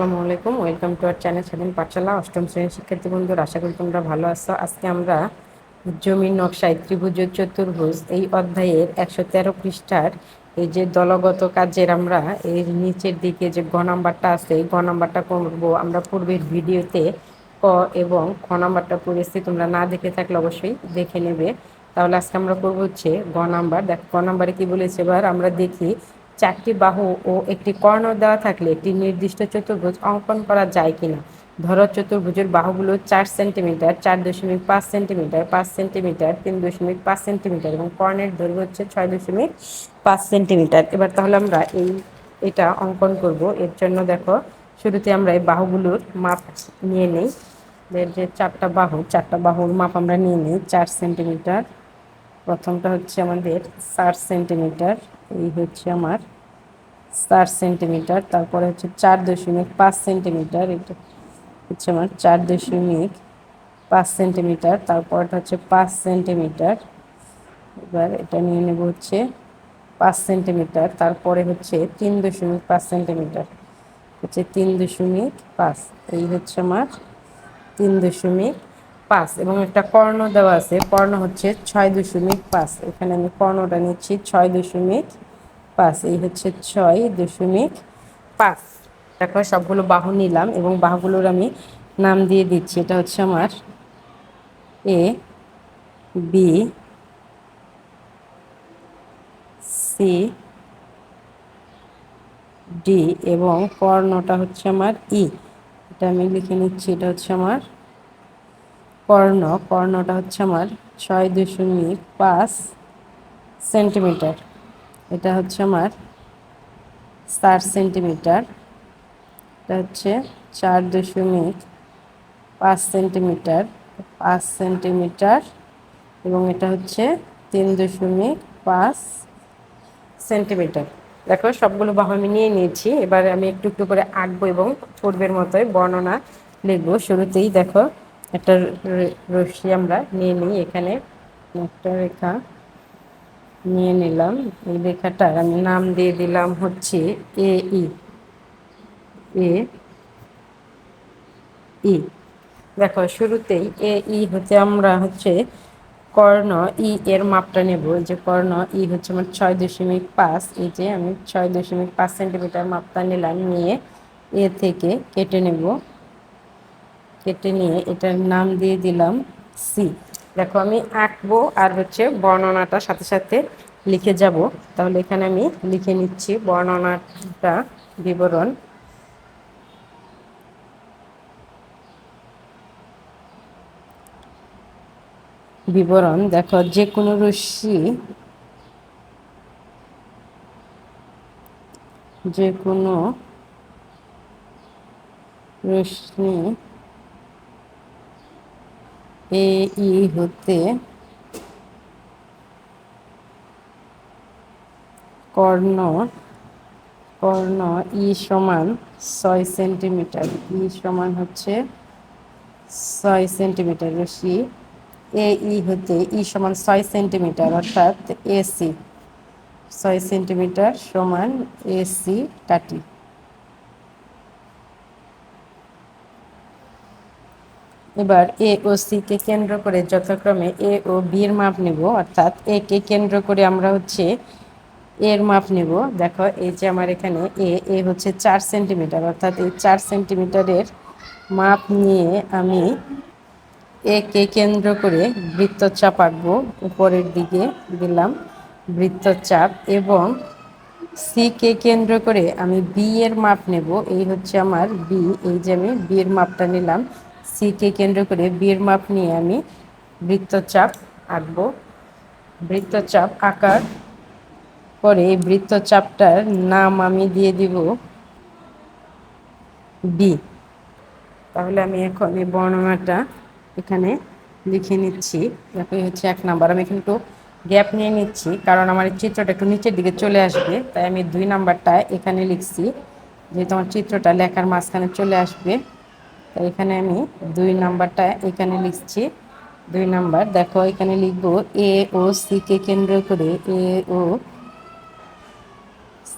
আসসালামু আলাইকুম। Welcome to R channel স্বাধীন পাঠশালা অষ্টম শ্রেণির শিক্ষার্থী বন্ধুরা, আশা করি তোমরা ভালো আছো। আজকে আমরা জমির নকশায় ত্রিভুজ চতুর্ভুজ, এই অধ্যায়ের একশো তেরো পৃষ্ঠার এই যে দলগত কাজের আমরা, এর নিচের দিকে যে গ নাম্বারটা আছে, এই গ নাম্বারটা করব আমরা পূর্বের ভিডিওতে। ক এবং খ নাম্বারটা পড়েছি তোমরা না দেখে থাকলে অবশ্যই দেখে নেবে। তাহলে আজকে আমরা করব হচ্ছে গ নাম্বার। দেখ ক নাম্বারে কি বলেছে? এবার আমরা দেখি চারটি বাহু ও একটি কর্ণ দেওয়া থাকলে একটি নির্দিষ্ট চতুর্ভুজ অঙ্কন করা যায় কিনা? ধরো, চতুর্ভুজের বাহুগুলো চার সেন্টিমিটার, চার দশমিক পাঁচ সেন্টিমিটার পাঁচ সেন্টিমিটার, তিন দশমিক পাঁচ সেন্টিমিটার এবং কর্ণের দৈর্ঘ্য হচ্ছে ছয় দশমিক পাঁচ সেন্টিমিটার। এবার তাহলে আমরা এই, এটা অঙ্কন করব। এর জন্য দেখো, শুরুতে আমরা এই বাহুগুলোর মাপ নিয়ে নিই। যে চারটা বাহু, চারটা বাহুর মাপ আমরা নিয়ে নিই। চার সেন্টিমিটার, প্রথমটা হচ্ছে আমাদের চার সেন্টিমিটার। এই হচ্ছে আমার চার সেন্টিমিটার, তারপরে হচ্ছে চার দশমিক পাঁচ সেন্টিমিটার, এটা হচ্ছে আমার চার দশমিক পাঁচ সেন্টিমিটার তারপরটা হচ্ছে পাঁচ সেন্টিমিটার, এবার এটা নিয়ে নেব হচ্ছে পাঁচ সেন্টিমিটার, তারপরে হচ্ছে তিন দশমিক পাঁচ সেন্টিমিটার, হচ্ছে তিন দশমিক পাঁচ, এই হচ্ছে আমার তিন দশমিক পাঁচ এবং একটা কর্ণ দেওয়া আছে। কর্ণ হচ্ছে ছয় দশমিক পাঁচ। এখানে আমি কর্ণটা নিচ্ছি, ছয় দশমিক পাঁচ। এই হচ্ছে ছয় দশমিক পাঁচ। দেখো, সবগুলো বাহু নিলাম এবং বাহুগুলোর আমি নাম দিয়ে দিচ্ছি। এটা হচ্ছে আমার এ বি সি ডি এবং কর্ণটা হচ্ছে আমার ই এটা আমি লিখে নিচ্ছি, এটা হচ্ছে আমার কর্ণ, কর্ণটা হচ্ছে আমার ছয় দশমিক পাঁচ সেন্টিমিটার। এটা হচ্ছে আমার চার সেন্টিমিটার। এটা হচ্ছে চার দশমিক পাঁচ সেন্টিমিটার। পাঁচ সেন্টিমিটার এবং এটা হচ্ছে তিন দশমিক পাঁচ সেন্টিমিটার। দেখো, সবগুলো বাহু আমি নিয়ে নিয়েছি। এবার আমি একটু একটু করে আঁকবো এবং পূর্বের মতোই বর্ণনা লিখব। শুরুতেই দেখো একটা রশ্মি আমরা নিয়ে নিই এখানে। একটা রেখা নিয়ে নিলাম। এই রেখাটার আমি নাম দিয়ে দিলাম হচ্ছে এ ই। এ ই। দেখো, শুরুতেই এ ই হতে আমরা হচ্ছে কর্ণ ই এর মাপটা নেব। যে কর্ণ ই হচ্ছে আমার ছয় দশমিক পাঁচ। এই যে আমি ছয় দশমিক পাঁচ সেন্টিমিটার মাপটা নিলাম নিয়ে এ থেকে কেটে নেব। কেটে নিয়ে এটার নাম দিয়ে দিলাম সি দেখো আমি আঁকবো আর হচ্ছে বর্ণনাটা সাথে সাথে লিখে যাব। তাহলে এখানে আমি লিখে নিচ্ছি বর্ণনাটা বিবরণ। বিবরণ, দেখো যে কোনো রশ্মি, যে কোনো রশ্মি এ ই হতে কর্ণ কর্ণ ই সমান ছয় সেন্টিমিটার। ই সমান হচ্ছে ছয় সেন্টিমিটার রশ্মি এ ই হতে ই সমান ছয় সেন্টিমিটার, অর্থাৎ এসি ছয় সেন্টিমিটার সমান এসি কাটি। এবার এ ও সি কে কেন্দ্র করে যথাক্রমে এ ও বির মাপ নেব, অর্থাৎ এ কে কেন্দ্র করে আমরা হচ্ছে এর মাপ নেব। দেখো, এই যে আমার এখানে এ এ হচ্ছে চার সেন্টিমিটার, অর্থাৎ এই চার সেন্টিমিটারের মাপ নিয়ে আমি এ কে কেন্দ্র করে বৃত্তচাপ আঁকবো, উপরের দিকে দিলাম বৃত্তচাপ, এবং সি কে কেন্দ্র করে আমি বি এর মাপ নেব। এই হচ্ছে আমার বি, এই যে আমি বি এর মাপটা নিলাম। সি কে কেন্দ্র করে বিয়ের মাপ নিয়ে আমি বৃত্তচাপ আঁকবো। বৃত্তচাপ আঁকার পরে এই বৃত্তচাপটার নাম আমি দিয়ে দিব বি তাহলে আমি এখন এই বর্ণনাটা এখানে লিখে নিচ্ছি। দেখো হচ্ছে এক নাম্বার। আমি এখানে একটু গ্যাপ নিয়ে নিচ্ছি, কারণ আমার চিত্রটা একটু নিচের দিকে চলে আসবে, তাই আমি দুই নাম্বারটা এখানে লিখছি, যেহেতু আমার চিত্রটা লেখার মাঝখানে চলে আসবে। এখানে আমি দুই নাম্বারটা এখানে লিখছি। দুই নাম্বার, দেখো এখানে লিখব এ ও সি কে কেন্দ্র করে এ ও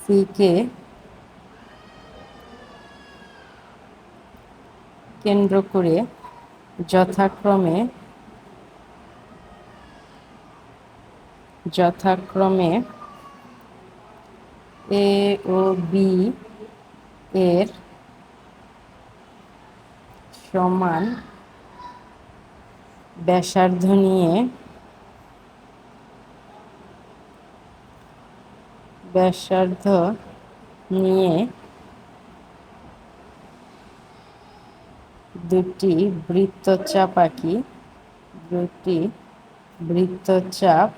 সি কে কেন্দ্র করে যথাক্রমে যথাক্রমে এ ও বি এর সমান ব্যাসার্ধ নিয়ে ব্যাসার্ধ নিয়ে দুটি বৃত্তচাপ আঁকি। দুটি বৃত্তচাপ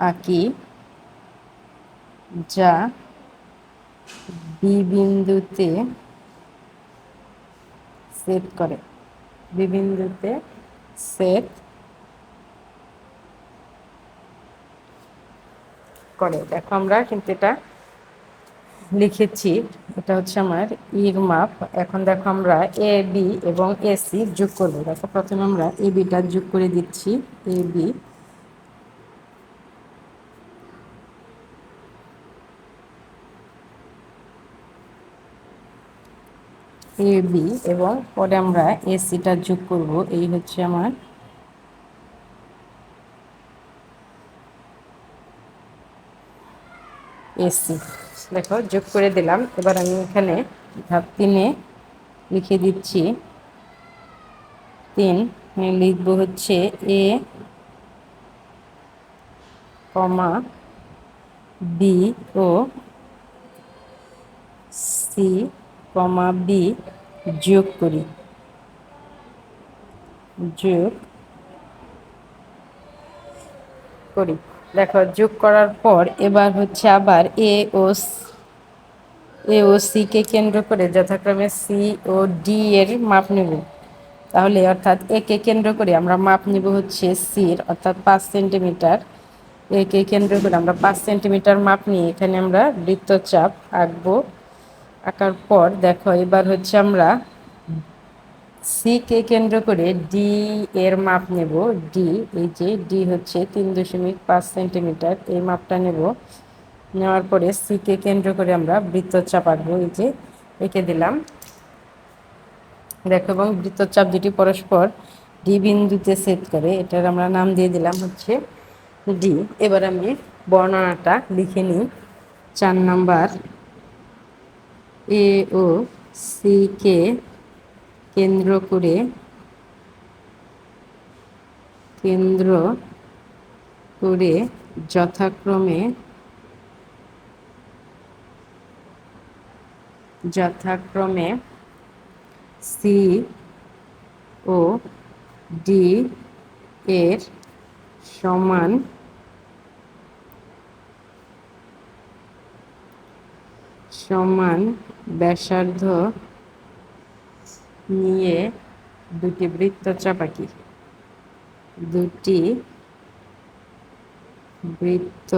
আঁকি যা বি বিন্দুতে সেট করে। বিবিন্দুতে সেট করে। দেখো আমরা কিন্তু এটা লিখেছি। এটা হচ্ছে আমার ইর মাপ। এখন দেখো আমরা এ, বি এবং এসি যোগ করব। দেখো প্রথমে আমরা এ বিটা যোগ করে দিচ্ছি। এ, বি এ বি এবং পরে আমরা এসিটা যোগ করব। এই হচ্ছে আমার এসি দেখো, যোগ করে দিলাম। এবার আমি এখানে ধাপ তিনে লিখে দিচ্ছি। তিন লিখব হচ্ছে এ কমা বি ও সি কমা বি যোগ করি। যোগ করি। দেখো, যোগ করার পর এবার হচ্ছে আবার এ ও এ ও সি কে কেন্দ্র করে যথাক্রমে সি ও ডি এর মাপ নেব। তাহলে অর্থাৎ এ কে কেন্দ্র করে আমরা মাপ নেব হচ্ছে সির অর্থাৎ পাঁচ সেন্টিমিটার। এ কে কেন্দ্র করে আমরা পাঁচ সেন্টিমিটার মাপ নিয়ে এখানে আমরা বৃত্তচাপ আঁকবো। আঁকার পর দেখো, এবার হচ্ছে আমরা সি কে কেন্দ্র করে ডি এর মাপ নেব। ডি এই যে ডি হচ্ছে তিন দশমিক পাঁচ সেন্টিমিটার, এই মাপটা নেব। নেওয়ার পরে সি কে কেন্দ্র করে আমরা বৃত্তচাপ আঁকবো, এই যে এঁকে দিলাম। দেখো, এবং বৃত্তচাপ দুটি পরস্পর ডি বিন্দুতে সেট করে, এটার আমরা নাম দিয়ে দিলাম হচ্ছে ডি এবার আমি বর্ণনাটা লিখে নিই। চার নাম্বার। এ ও সি কে কেন্দ্র করে কেন্দ্র করে যথাক্রমে যথাক্রমে সি ও ডি এর সমান সমান ব্যাসার্ধ নিয়ে দুটি বৃত্তচাপ আঁকি দুটি বৃত্ত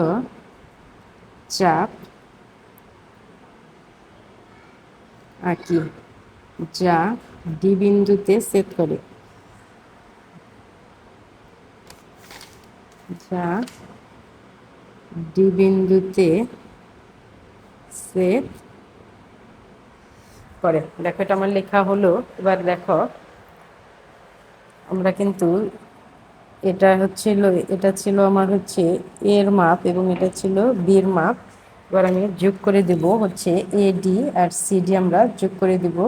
চাপ আঁকি, যা ডি বিন্দুতে সেট করে। যা ডি বিন্দুতে সেট করে। দেখো, এটা আমার লেখা হলো। এবার দেখো, আমরা কিন্তু এটা হচ্ছিল, এটা ছিল আমার হচ্ছে এর মাপ এবং এটা ছিল বির মাপ। এবার আমি যোগ করে দেব হচ্ছে এ ডি আর সি ডি আমরা যোগ করে দেব।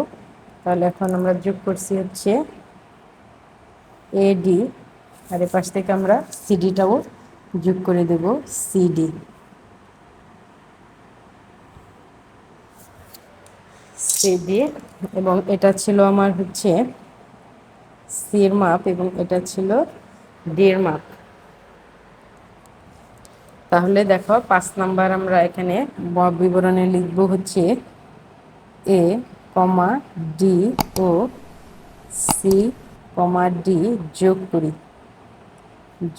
তাহলে এখন আমরা যোগ করছি হচ্ছে এ ডি আর এ পাশ থেকে আমরা সিডিটাও যোগ করে দেব সিডি সিডি এবং এটা ছিল আমার হচ্ছে সির মাপ এবং এটা ছিল ডির মাপ। তাহলে দেখো, পাঁচ নাম্বার আমরা এখানে বিবরণে লিখব হচ্ছে এ কমা ডি ও সি কমা ডি যোগ করি।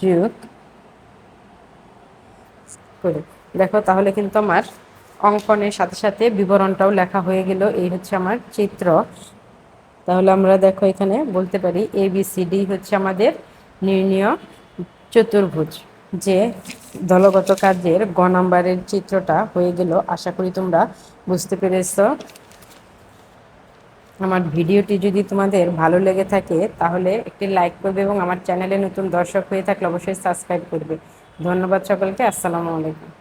যোগ করি। দেখো, তাহলে কিন্তু আমার অঙ্কনের সাথে সাথে বিবরণটাও লেখা হয়ে গেল। এই হচ্ছে আমার চিত্র। তাহলে আমরা দেখো এখানে বলতে পারি এ বি সি ডি হচ্ছে আমাদের নির্ণয় চতুর্ভুজ, যে দলগত কাজের গ নাম্বারের চিত্রটা হয়ে গেল। আশা করি তোমরা বুঝতে পেরেছ। আমার ভিডিওটি যদি তোমাদের ভালো লেগে থাকে, তাহলে একটি লাইক করবে এবং আমার চ্যানেলে নতুন দর্শক হয়ে থাকলে অবশ্যই সাবস্ক্রাইব করবে। ধন্যবাদ সকলকে। আসসালামু আলাইকুম।